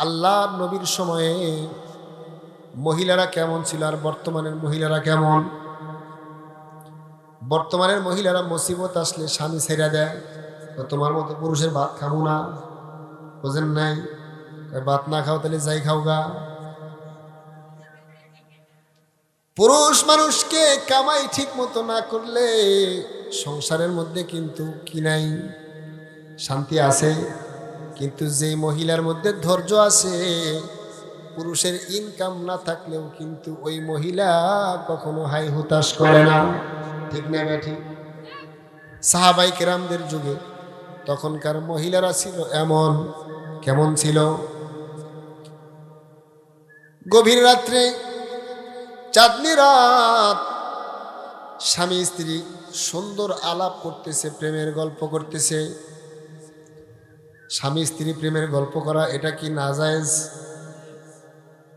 আল্লাহ নবীর সময়ে মহিলারা কেমন ছিল আর বর্তমানের মহিলারা কেমন? বর্তমানের মহিলারা মুসিবত আসলে স্বামী ছেড়ে দেয়। তোমার মতো পুরুষের ভাত খাব না। বোঝেন নাই? ভাত না খাও তাহলে যাই খাও গা। পুরুষ মানুষকে কামাই ঠিক মতো না করলে সংসারের মধ্যে কিন্তু কি নাই? শান্তি আছে। কিন্তু যেই মহিলার মধ্যে ধৈর্য আছে, পুরুষের ইনকাম না থাকলেও কিন্তু ওই মহিলা কখনো হাই হুতাশ করে না। ঠিক না ব্যাঠি সাহাবাই কেরামদের যুগে তখনকার মহিলারা ছিল এমন, কেমন ছিল? গভীর রাত্রে চাঁদনি রাত, স্বামী স্ত্রী সুন্দর আলাপ করতেছে, প্রেমের গল্প করতেছে। স্বামী স্ত্রী প্রেমের গল্প করা, এটা কি না জায়েজ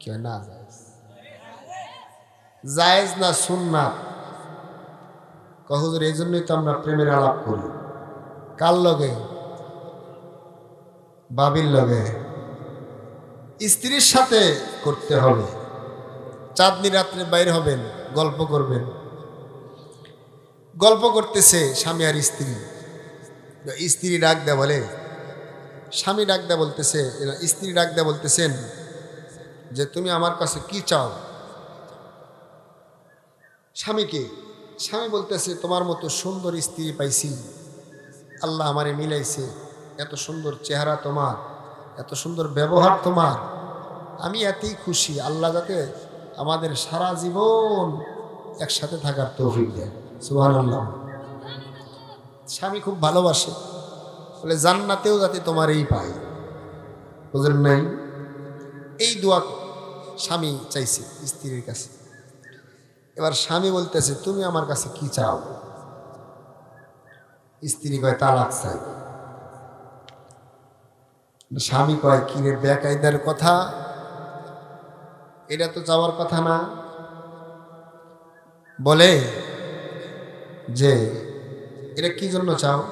কি না জায়েজ জায়েজ না সুন্না কহুজুর এই জন্যই তো আমরা প্রেমের আলাপ করি। কার লগে? বাবির লগে। স্ত্রীর সাথে করতে হবে। চাঁদনি রাত্রে বাইর হবেন, গল্প করবেন। গল্প করতেছে স্বামী আর স্ত্রী। স্ত্রী ডাক দেয়, বলে স্বামী ডাক দেয় বলতেছে স্ত্রী ডাক দেয় বলতেছেন যে, তুমি আমার কাছে কি চাও? স্বামীকে, স্বামী বলতেছে, তোমার মতো সুন্দর স্ত্রী পাইছি। আল্লাহ আমারে মিলাইছে। এত সুন্দর চেহারা তোমার, এত সুন্দর ব্যবহার তোমার। আমি এতই খুশি। আল্লাহ যাতে আমাদের সারা জীবন একসাথে থাকার তৌফিক দেয় সুবহানাল্লাহ। স্বামী খুব ভালোবাসে। বলে জান্নাতেও যাতে তোমার এই পাই। বুঝলেন নাই? এই দোয়া স্বামী চাইছে স্ত্রীর কাছে। এবার স্বামী বলতেছে, তুমি আমার কাছে কি চাও? স্ত্রী কয়, তালাক চাই। স্বামী কয় কি রে বেকায়দার কথা? এটা তো চাওয়ার কথা না। বলে যে, এটা কি জন্য চাও?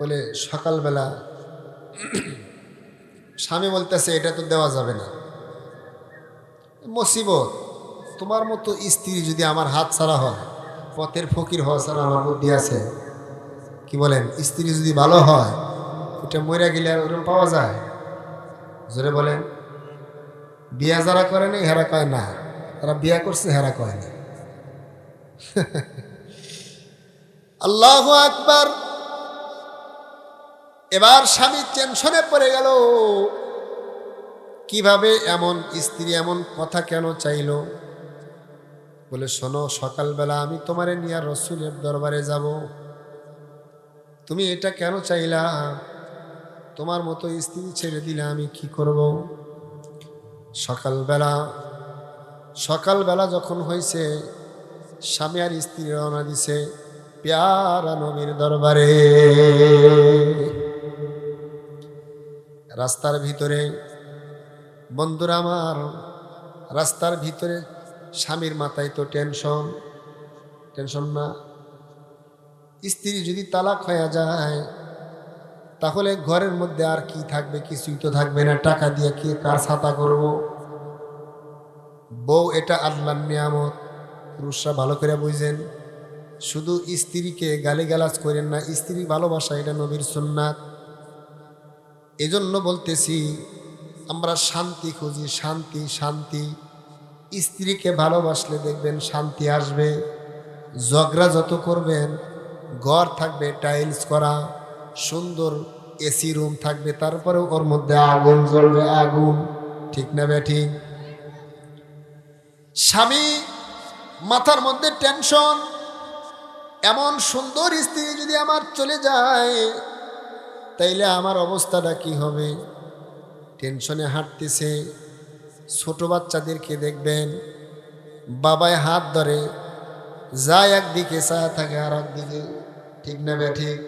বলে, সকালবেলা স্বামী বলতেছে, এটা তো দেওয়া যাবে না। মুসিবত, তোমার মতো স্ত্রী যদি আমার হাত ছাড়া হয়, পথের ফকির হওয়া ছাড়া আমার বুদ্ধি আছে। কি বলেন? স্ত্রী যদি ভালো হয়, এটা মরে গেলে ওরকম পাওয়া যায়? জোরে বলেন, বিয়া যারা করে না হেরা কয় না। তারা বিয়া করছে, হেরা কয় না। আল্লাহ আকবার। এবার স্বামী টেনশনে পড়ে গেল। কীভাবে এমন স্ত্রী এমন কথা কেন চাইল? বলে, শোনো, সকালবেলা আমি তোমারে নিয়ে রসুলের দরবারে যাব। তুমি এটা কেন চাইলা? তোমার মতো স্ত্রী ছেড়ে দিলে আমি কি করব? সকালবেলা সকালবেলা যখন হয়েছে স্বামী আর স্ত্রী রওনা দিছে পেয়ারা নবীর দরবারে। রাস্তার ভিতরে। বন্ধুরা আমার, রাস্তার ভিতরে স্বামীর মাথায় তো টেনশন। টেনশন না। স্ত্রী যদি তালাক হয়ে যায়, তাহলে ঘরের মধ্যে আর কি থাকবে? কিছুই তো থাকবে না। টাকা দিয়ে কি কার ছাতা করব? বউ এটা আল্লাহর নিয়ামত। পুরুষরা ভালো করে বুঝেন। শুধু স্ত্রীকে গালিগালাজ করেন না স্ত্রী ভালোবাসা এটা নবীর সুন্নাত। এজন্য বলতেছি, আমরা শান্তি খুঁজি, শান্তি শান্তি। স্ত্রীকে ভালোবাসলে দেখবেন শান্তি আসবে। ঝগড়া যত করবেন, ঘর থাকবে টাইলস করা, সুন্দর এসি রুম থাকবে তারপরেও ওর মধ্যে আগুন জ্বলবে, আগুন। ঠিক না ব্যাঠি স্বামী, মাথার মধ্যে টেনশন। এমন সুন্দর স্ত্রী যদি আমার চলে যায় তাইলে আমার অবস্থাটা কি হবে? টেনশনে হাঁটতেছে। ছোট বাচ্চাদেরকে দেখবেন বাবায় হাত ধরে যায় একদিকে চা থাকে আর একদিকে ঠিক না বে ঠিক?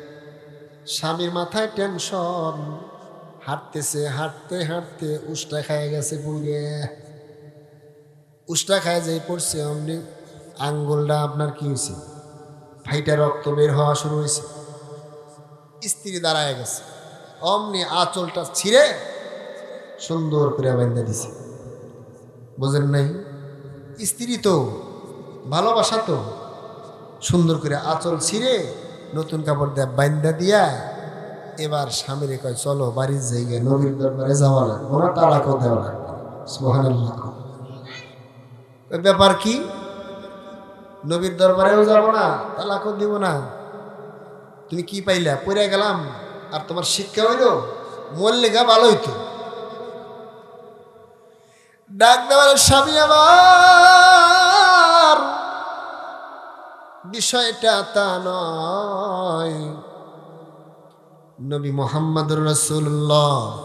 স্বামীর মাথায় টেনশন। হাঁটতেছে, হাঁটতে হাঁটতে উষ্টা খায় গেছে পুড়ে উষ্টা খায় যেই পড়ছে, অমনি আঙ্গুলটা আপনার কি হয়েছে ফাইটা রক্ত বের হওয়া শুরু হয়েছে স্ত্রী দাঁড়ায় গেছে। অমনি আঁচলটা ছিঁড়ে সুন্দর করে বাইন্দা দিছে। বোঝেন নাই? স্ত্রী তো, ভালোবাসা তো। সুন্দর করে আঁচল ছিঁড়ে নতুন কাপড় দেয়া বাইন্দা দিয়া এবার স্বামীরে কয়, চলো বাড়ির জায়গায় নবীর দরবারে যাওয়া লাগবে। ওরা তালাকও দেওয়া লাগবে ব্যাপার কি? নবীর দরবারেও যাব না, তালাকও দিব না। তুমি কি পাইলা? পড়ে গেলাম। আর তোমার শিক্ষা হইল মল্লিকা ভালো হইতো। ডাক দেওয়ার স্বামী আমার, বিষয়টা তা নয়। নবী মোহাম্মদুর রসুল্লাহ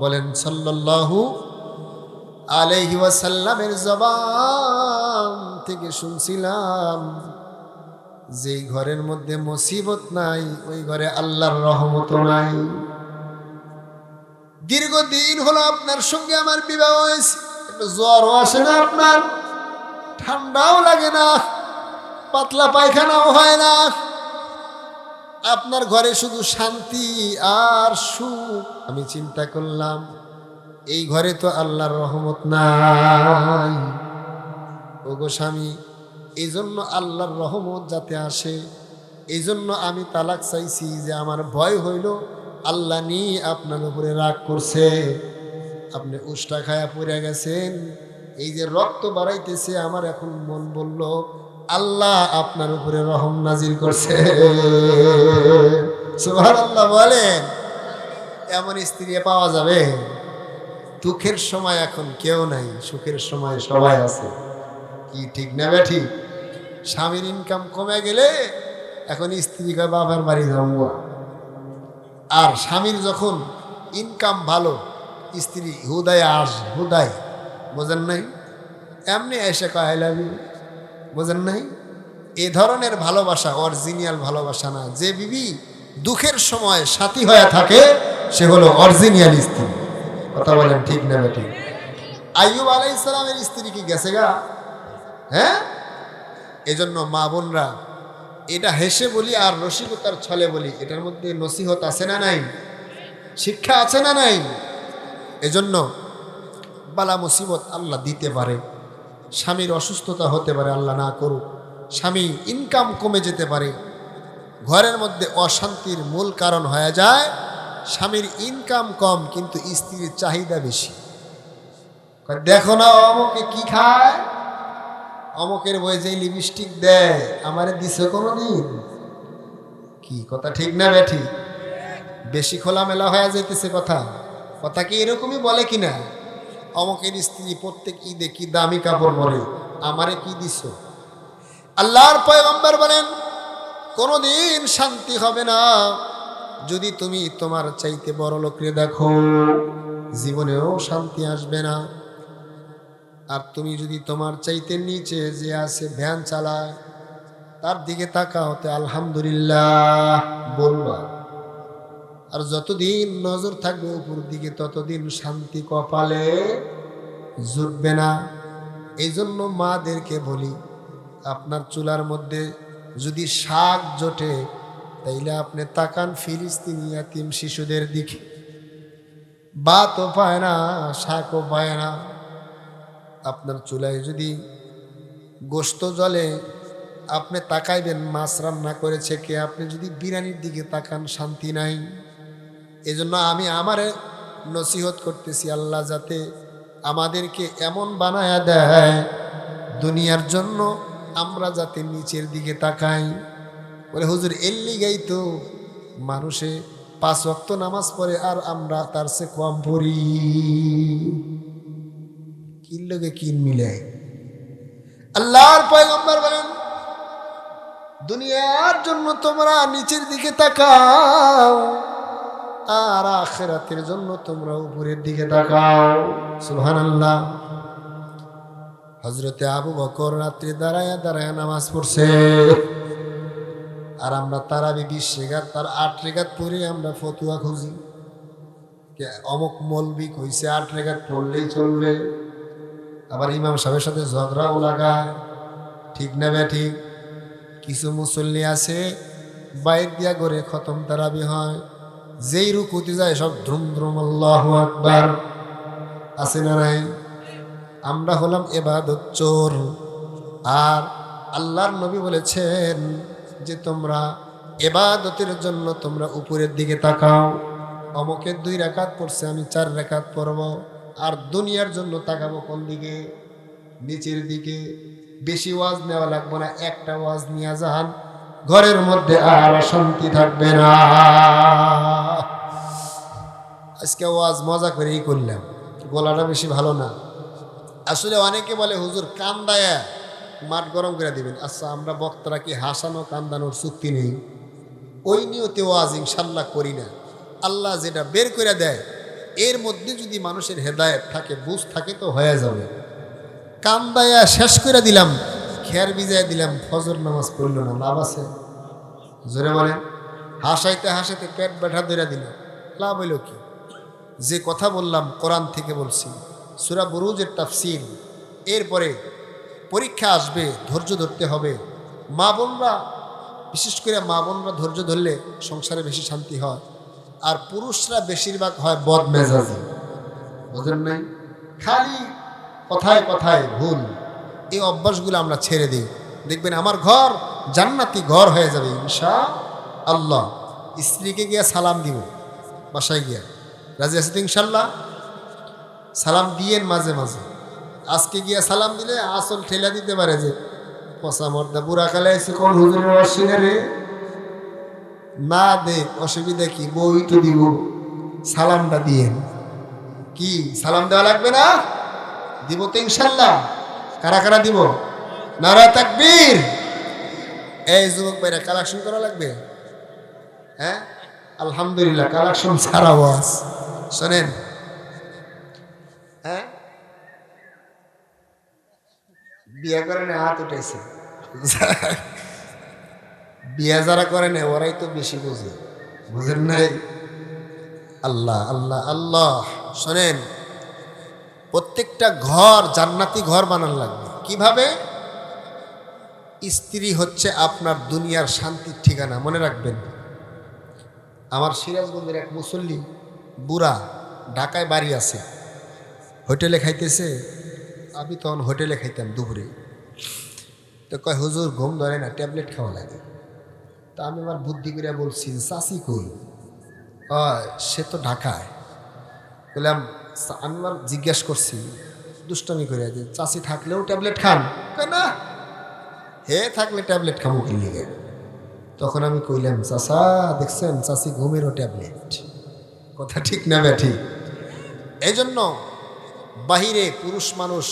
বলেন, সাল্লাল্লাহু আলাইহি ওয়াসাল্লামের জবান থেকে শুনছিলাম। যেই ঘরের মধ্যে মুসিবত নাই, ওই ঘরে আল্লাহর রহমত নাই। দীর্ঘদিন হলো আপনার সঙ্গে আমার বিবাহ হয়েছে। একটু জ্বরও আসে না আপনার, ঠান্ডাও লাগে না, পাতলা পায়খানাও হয় না। আপনার ঘরে শুধু শান্তি আর সুখ, আমি চিন্তা করলাম, এই ঘরে তো আল্লাহর রহমত নাই। ওগো স্বামী এই জন্য আল্লাহর রহমত যাতে আসে। এই জন্য আমি তালাক চাইছি যে আমার ভয় হইল, আল্লাহ নি আপনার উপরে রাগ করছে। আপনি উষ্টা খায়া পড়ে গেছেন। এই যে রক্ত বাড়াইতেছে, আমার এখন মন বলল, আল্লাহ আপনার উপরে রহম নাজির করছে। আল্লাহ বলেন, এমন স্ত্রী পাওয়া যাবে? দুঃখের সময় এখন কেউ নাই, সুখের সময় সবাই আছে। কি ঠিক না ঠিক স্বামীর ইনকাম কমে গেলে এখন স্ত্রী কয় বাবার বাড়ি যাব। আর স্বামীর যখন ইনকাম ভালো, স্ত্রী হুদায় আস, হুদায়, বোঝেন নাই? এমনি এসে কয় ইউ। বোঝেন নাই? এ ধরনের ভালোবাসা অরিজিনাল ভালোবাসা না। যে বিবি দুঃখের সময় সাথী হয়ে থাকে, সে হলো অরিজিনাল স্ত্রী। কথা বলেন ঠিক না ঠিক আইয়ুব আলাই ইসলামের স্ত্রী কি গেছে গা? হ্যাঁ? এজন্য মা বোনরা, এটা হেসে বলি আর রসিকতার ছলে বলি, এটার মধ্যে নসিহত আছে না নাই? শিক্ষা আছে না নাই? এজন্য বালা মুসিবত আল্লাহ দিতে পারে। স্বামীর অসুস্থতা হতে পারে, আল্লাহ না করুক। স্বামী ইনকাম কমে যেতে পারে। ঘরের মধ্যে অশান্তির মূল কারণ হয়ে যায়, স্বামীর ইনকাম কম কিন্তু স্ত্রীর চাহিদা বেশি। দেখো না অমকে কি খায়? অমকের বই যে লিপস্টিক দেয়, আমারে দিছে কোনো কোনোদিন? কি কথা ঠিক না ব্যাঠি বেশি খোলামেলা হয়ে যাইতেছে কথা। কথা কি এরকমই বলে কিনা? অমকের স্ত্রী প্রত্যেক ঈদে কি দামি কাপড় পরে? আমারে কি দিছ? আল্লাহর পয়গম্বর বলেন, কোনোদিন শান্তি হবে না। যদি তুমি তোমার চাইতে বড় লোকরে দেখো, জীবনেও শান্তি আসবে না। আর তুমি যদি তোমার চাইতে নিচে যে আছে ভ্যান চালায়, তার দিকে তাকা হতে আলহামদুলিল্লাহ বলবা। আর যতদিন নজর থাকবে উপর দিকে, ততদিন শান্তি কপালে জুটবে না। এই জন্য মাদেরকে বলি, আপনার চুলার মধ্যে যদি শাক জোটে, তাইলে আপনি তাকান ফিলিস্তিনি ইয়াতিম শিশুদের দিকে। ভাতও পায় না, শাকও পায় না। আপনার চুলায় যদি গোস্ত জলে আপনি তাকাইবেন, মাছ রান্না করেছে কে, আপনি যদি বিরিয়ানির দিকে তাকান, শান্তি নাই। এজন্য আমি আমারে নসিহত করতেছি, আল্লাহ যাতে আমাদেরকে এমন বানায়া দেয়, দুনিয়ার জন্য আমরা যাতে নিচের দিকে তাকাই। বলে, হুজুর, এল্লি গাই তো মানুষে পাঁচ ওয়াক্ত নামাজ পড়ে আর আমরা তার সে কম পড়ি। কিন লোকে কিন মিলে আল্লাহর পয়গম্বর বলেন, দুনিয়ার জন্য তোমরা নিচের দিকে তাকাও, আর আখেরাতের জন্য তোমরা উপরের দিকে তাকাও। সুবহানাল্লাহ। হজরতে আবু বকর রাত্রে দাঁড়ায় দাঁড়ায় নামাজ পড়ছে। আর আমরা তারাবি বিশ তার আট রেখাত পরে আমরা ফতুয়া খুঁজি। অমুক মলবি কইছে, আট রেখাত পড়লেই চলবে। আবার ইমাম সাহেবের সাথে ঝগড়াও লাগায়। ঠিক না ঠিক? কিছু মুসল্লি আছে, বাইর দিয়া করে খতম তারাবি হয়। যেই রুকুতে যায় সব ধ্রুম ধুম আল্লাহ আকবার। আছে না নাই? আমরা হলাম এবাদত চোর। আর আল্লাহর নবী বলেছেন যে, তোমরা এবাদতের জন্য তোমরা উপরের দিকে তাকাও। অমকের দুই রেখাত পড়ছে, আমি চার রেখাত পড়ব। আর দুনিয়ার জন্য তাকাবো কোন দিকে? নিচের দিকে। বেশি ওয়াজ নেওয়া লাগবে না, একটা ওয়াজ নিয়ে যান ঘরের মধ্যে আর শান্তি থাকবে না। আজকে ওয়াজ মজা করেই করলাম, গলাটা বেশি ভালো না। আসলে অনেকে বলে, হুজুর, কান্দায়া, মাঠ গরম করে দিবেন। আচ্ছা আমরা বক্তারা কি হাসানো কান্দানোর চুক্তি নেই? ওই নিয়তে ওয়াজ ইনশাল্লাহ করি না। আল্লাহ যেটা বের করে দেয় এর মধ্যে যদি মানুষের হেদায়েত থাকে, বুঝ থাকে তো হয়ে যাবে। কান্দায়া শেষ করে দিলাম, খেয়ার বিজায় দিলাম, ফজর নামাজ পড়ল না, লাভ আছে? জোরে বলেন। হাসাইতে হাসাইতে পেট ব্যথা ধরে দিল। লাভ হইল কি? যে কথা বললাম, কোরআন থেকে বলছি। সুরা বুরুজের তাফসির। এরপরে পরীক্ষা আসবে, ধৈর্য ধরতে হবে। মা বোনরা, বিশেষ করে মা বোনরা ধৈর্য ধরলে সংসারে বেশি শান্তি হয়। আর পুরুষরা বেশিরভাগ হয় বদ মেজাজি। বুঝলেন নাই? খালি কথায় কথায় ভুল। এই অভ্যাসগুলো আমরা ছেড়ে দিই। দেখবেন আমার ঘর জান্নাতি ঘর হয়ে যাবে ইনশা আল্লাহ স্ত্রীকে গিয়ে সালাম দিব, বাসায় গিয়া। রাজি আছে ইনশাল্লাহ সালাম দিয়েন মাঝে মাঝে। আজকে গিয়া সালাম দিলে আসল ঠেলা দিতে পারে যে, পচা মর্দা বুড়া কালে কোন হুজুরের অসিনে রে? না দে, অসুবিধা কি? বই তো দিব। সালামটা দিয়েন। কি? সালাম দেওয়া লাগবে না? দিব তো ইনশাল্লাহ। কারা কারা দিব? নারা তাকবীর। এই যুবক ভাইরা কালেকশন করা লাগবে? হ্যাঁ? আলহামদুলিল্লাহ কালেকশন ছাড়া ওয়াজ। শোনেন। হ্যাঁ? বিয়ে করে না, হাত উঠেছে বিয়ে যারা করে না, ওরাই তো বেশি বোঝে। বুঝেন নাই? আল্লাহ আল্লাহ আল্লাহ। শোনেন, প্রত্যেকটা ঘর জান্নাতি ঘর বানান লাগবে। কীভাবে? স্ত্রী হচ্ছে আপনার দুনিয়ার শান্তির ঠিকানা, মনে রাখবেন। আমার সিরাজগঞ্জের এক মুসল্লি, বুড়া, ঢাকায় বাড়ি আছে। হোটেলে খাইতেছে। আমি তখন হোটেলে খাইতাম দুপুরে। তো কয়, হুজুর, ঘুম ধরে না, ট্যাবলেট খাওয়া লাগে। তা আমি আমার বুদ্ধি করে বলছি চাষি কই? সে তো ঢাকায়। বললাম আমি আমার জিজ্ঞাসা করছি, দুষ্টমি করে যে চাষি থাকলেও ট্যাবলেট খান? না। হে থাকলে ট্যাবলেট খাব কি লিগে? তখন আমি কইলাম চাষা দেখছেন চাষি ঘুমেরও ট্যাবলেট। কথা ঠিক না ব্যাঠি। এই জন্য বাহিরে পুরুষ মানুষ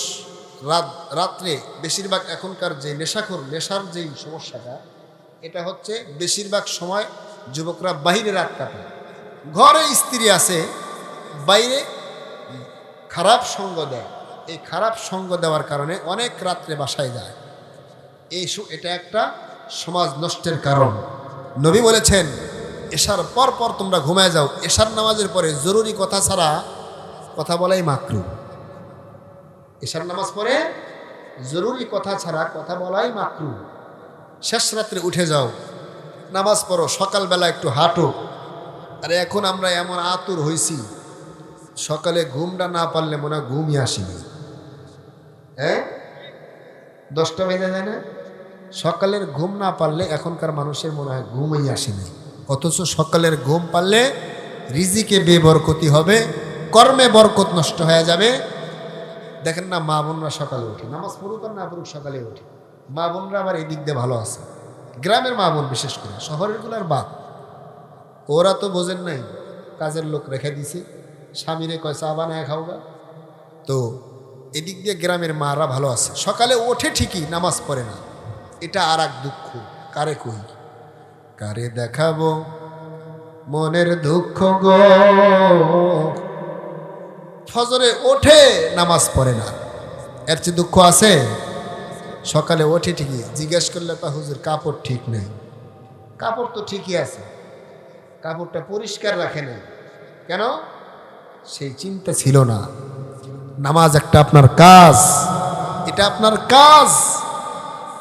রাত, রাত্রে বেশিরভাগ এখনকার যে নেশাখোর, নেশার যেই সমস্যাটা এটা হচ্ছে বেশিরভাগ সময় যুবকরা বাহিরে রাত কাটায় ঘরে স্ত্রী আছে, বাইরে খারাপ সঙ্গ দেয়। এই খারাপ সঙ্গ দেওয়ার কারণে অনেক রাত্রে বাসায় যায়। এই এটা একটা সমাজ নষ্টের কারণ। নবী বলেছেন, এশার পর পর তোমরা ঘুমায় যাও। এশার নামাজের পরে জরুরি কথা ছাড়া কথা বলাই মাকরু এশার নামাজ পরে জরুরি কথা ছাড়া কথা বলাই মাকরু শেষ রাত্রে উঠে যাও। নামাজ পড়ো, সকালবেলা একটু হাঁটো। আরে এখন আমরা এমন আতুর হইছি, সকালে ঘুমটা না পারলে মনে হয় ঘুমই আসেনি। হ্যাঁ? দশটা বেজে যায় না? সকালের ঘুম না পারলে এখনকার মানুষের মনে হয় ঘুমই আসেনি। অথচ সকালের ঘুম পারলে রিজিকে বেবরকতি হবে, কর্মে বরকত নষ্ট হয়ে যাবে। দেখেন না, মা বোনরা সকালে উঠে নামাজ পড়ুক আর না পড়ুক সকালে উঠে মা বোনরা আবার এই দিক দিয়ে ভালো আছে। গ্রামের মা বোন বিশেষ করে শহরেরগুলোর বাদ ওরা তো বোঝেন নাই, কাজের লোক রেখে দিছে, স্বামীরে কয়, চা বানায় খাওগা তো এদিক দিয়ে গ্রামের মারা ভালো আছে। সকালে ওঠে ঠিকই, নামাজ পড়ে না। এটা আর এক দুঃখ, কারে কই? কারে দেখাবো? মনের দুঃখ গো। ফজরে ওঠে, নামাজ পড়ে না। এর চেয়ে দুঃখ আছে? সকালে ওঠে ঠিকই, জিজ্ঞেস করলে তা হুজুর, কাপড় ঠিক নেই। কাপড় তো ঠিকই আছে, কাপড়টা পরিষ্কার রাখে নাই। কেন? সেই চিন্তা ছিল না, নামাজ একটা আপনার কাজ, এটা আপনার কাজ,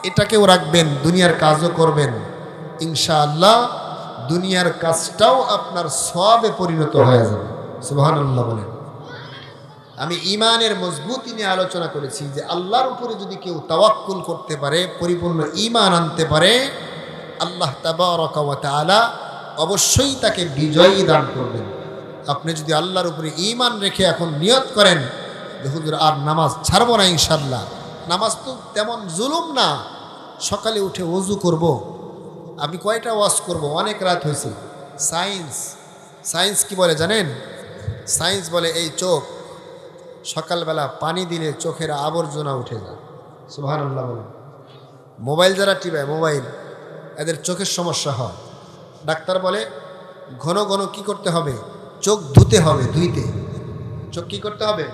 এটাকেও রাখবেন, দুনিয়ার কাজও করবেন। ইনশাআল্লাহ দুনিয়ার কাজটাও আপনার সবে পরিণত হয়ে যাবে। সুবহানাল্লাহ বলেন। আমি ইমানের মজবুতি নিয়ে আলোচনা করেছি যে আল্লাহর উপরে যদি কেউ তাওয়াক্কুল করতে পারে, পরিপূর্ণ ইমান আনতে পারে, আল্লাহ তালা অবশ্যই তাকে বিজয়ী দান করবেন। আপনি যদি আল্লাহর উপরে ইমান রেখে এখন নিয়ত করেন যে হুজুর আর নামাজ ছাড়বো না ইনশাল্লাহ নামাজ তো তেমন জুলুম না, সকালে উঠে অজু করব। আমি কয়টা ওয়াশ করব? অনেক রাত হয়েছে। সায়েন্স সায়েন্স কি বলে জানেন? সায়েন্স বলে এই চোখ সকালবেলা পানি দিলে চোখের আবর্জনা উঠে যায়। সুহান আল্লাহ বলে মোবাইল যারা টিপায়, মোবাইল, এদের চোখের সমস্যা হয়। ডাক্তার বলে, ঘন ঘন কি করতে হবে? চোখ ধুতে হবে ধুইতে। চোখ কি করতে হবে?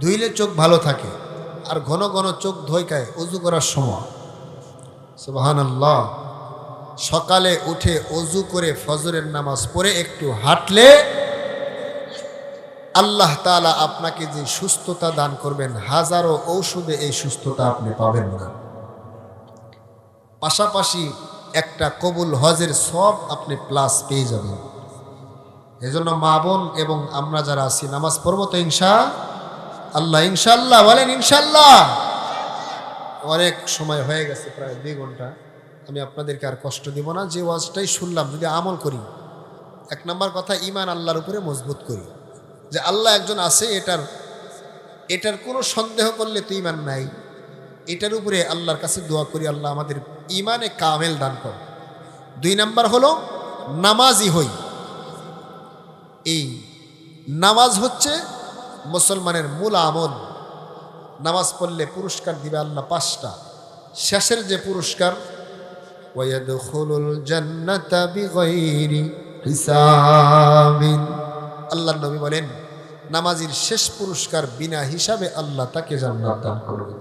ধুইলে চোখ ভালো থাকে। আর ঘন ঘন চোখ ধৈকায় অজু করার সময়। সুবাহান আল্লাহ সকালে উঠে অজু করে ফজরের নামাজ পড়ে একটু হাঁটলে আল্লাহ তালা আপনাকে যে সুস্থতা দান করবেন, হাজারো ঔষধে এই সুস্থতা আপনি পাবেন না। পাশাপাশি একটা কবুল হজের সব আপনি প্লাস পেয়ে যাবেন। এজন্য মা বোন এবং আমরা যারা আছি, নামাজ পড়ব তো ইনশা, আল্লাহ ইনশাল্লাহ বলেন ইনশাল্লাহ অনেক সময় হয়ে গেছে প্রায় দুই ঘণ্টা, আমি আপনাদেরকে আর কষ্ট দিব না, যে ওয়াজটাই শুনলাম, যদি আমল করি, এক নম্বর কথা ইমান আল্লাহর উপরে মজবুত করি। যে আল্লাহ একজন আছে, এটার এটার কোনো সন্দেহ করলে তো ইমান নাই। এটার উপরে আল্লাহর কাছে দোয়া করি, আল্লাহ আমাদের ইমানে কামেল দান কর। দুই নাম্বার হলো নামাজি হই। এই নামাজ হচ্ছে মুসলমানের মূল আমল। নামাজ পড়লে পুরস্কার দিবে আল্লাহ পাঁচটা। শেষের যে পুরস্কার আল্লাহ নবী বলেন নামাজির শেষ পুরস্কার বিনা হিসাবে আল্লাহ তাকে জান্নাত দান করবে।